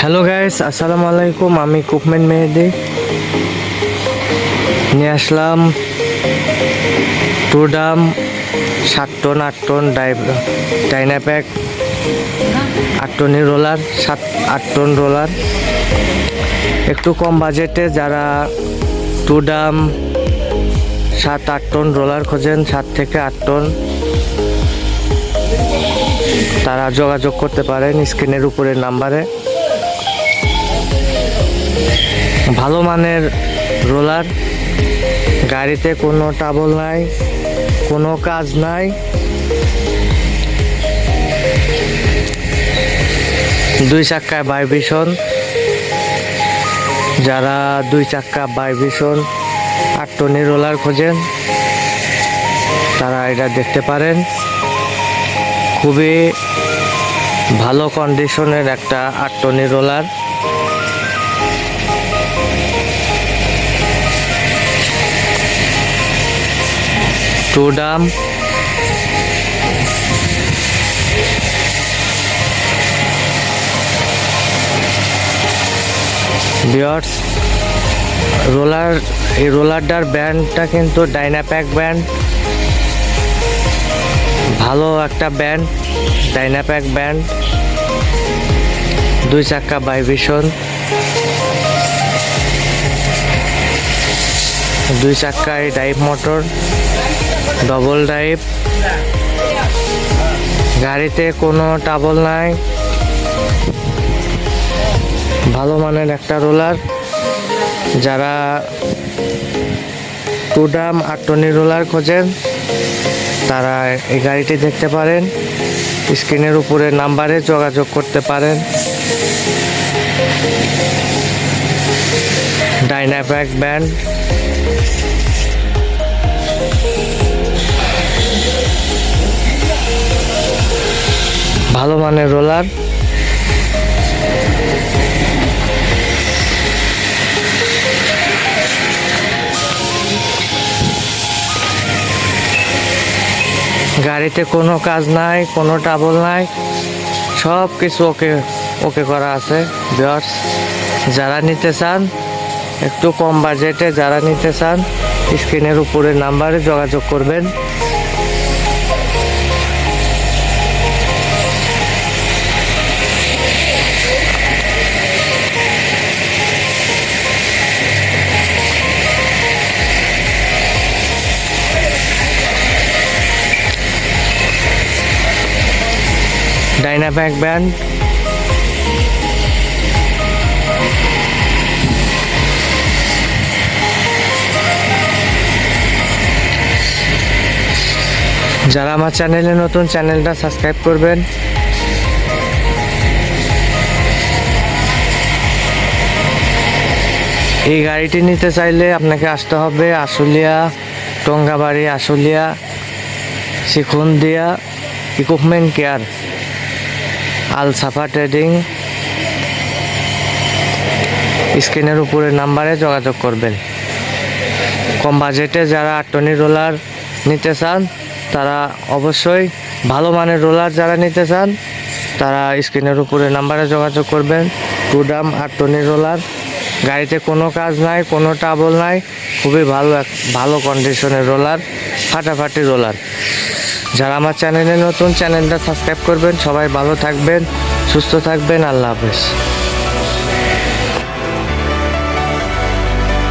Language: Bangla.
হ্যালো গাইস আসসালামু আলাইকুম আমি কুকমেন মেহেদি নিয়ে আসলাম টুডাম সাত টন আট টন ডাইনাপ্যাক আট টনের রোলার সাত আট টন রোলার একটু কম বাজেটে যারা টুডাম সাত আট টন রোলার খোঁজেন সাত থেকে আট টন তারা যোগাযোগ করতে পারেন স্ক্রিনের উপরের নাম্বারে ভালো মানের রোলার, গাড়িতে কোনো টাবল নাই, কোনো কাজ নাই। দুই চাক্কায় ভাইব্রেশন যারা দুই চাক্কা ভাইব্রেশন আট টনের রোলার খোঁজেন, তারা এটা দেখতে পারেন। খুবই ভালো কন্ডিশনের একটা আট টনের রোলার। টুডাম বিয়ার্স রোলার এই রোলারটার ব্যান্ডটা কিন্তু ডাইনাপ্যাক ব্যান্ড ভালো একটা ব্যান্ড ডাইনাপ্যাক ব্যান্ড দুই চাক্কা ভাইব্রেশন দুই চাক্কায় ড্রাইভ মোটর ডবল ড্রাইভ গাড়িতে কোনো টাবল নাই। ভালো মানের একটা রোলার যারা টুডাম আট টনি রোলার খোঁজেন, তারা এই গাড়িটি দেখতে পারেন। স্ক্রিনের উপরে নাম্বারে যোগাযোগ করতে পারেন। ডাইনাপ্যাক ব্যান্ড ভালো মানের রোলার গাড়িতে কোনো কাজ নাই, কোনো টাবল নাই। সব কিছু ওকে ওকে করা আছে বিয়ার্স যারা নিতে চান, একটু কম বাজেটে যারা নিতে চান স্ক্রিনের উপরে নাম্বারে যোগাযোগ করবেন। ডাইনাপ্যাক ব্যান্ড যারা আমার চ্যানেলে নতুন, চ্যানেলটা সাবস্ক্রাইব করবেন। এই গাড়িটি নিতে চাইলে আপনাকে আসতে হবে Ashulia, Tongabari, Ashulia, Shikhundia equipment care Al Safa trading. স্ক্রিনের উপরে নাম্বারে যোগাযোগ করবেন। কম বাজেটে যারা আটটনি রোলার নিতে চান, তারা অবশ্যই ভালো মানের রোলার যারা নিতে চান, তারা স্ক্রিনের উপরে নাম্বারে যোগাযোগ করবেন। টু টুডাম আটটনি রোলার। গাড়িতে কোনো কাজ নাই, কোনো টাবল নাই। খুবই ভালো ভালো কন্ডিশনের রোলার, ফাটাফাটি রোলার। যারা আমার চ্যানেলে নতুন চ্যানেলটা সাবস্ক্রাইব করবেন। সবাই ভালো থাকবেন সুস্থ থাকবেন। আল্লাহ হাফেজ।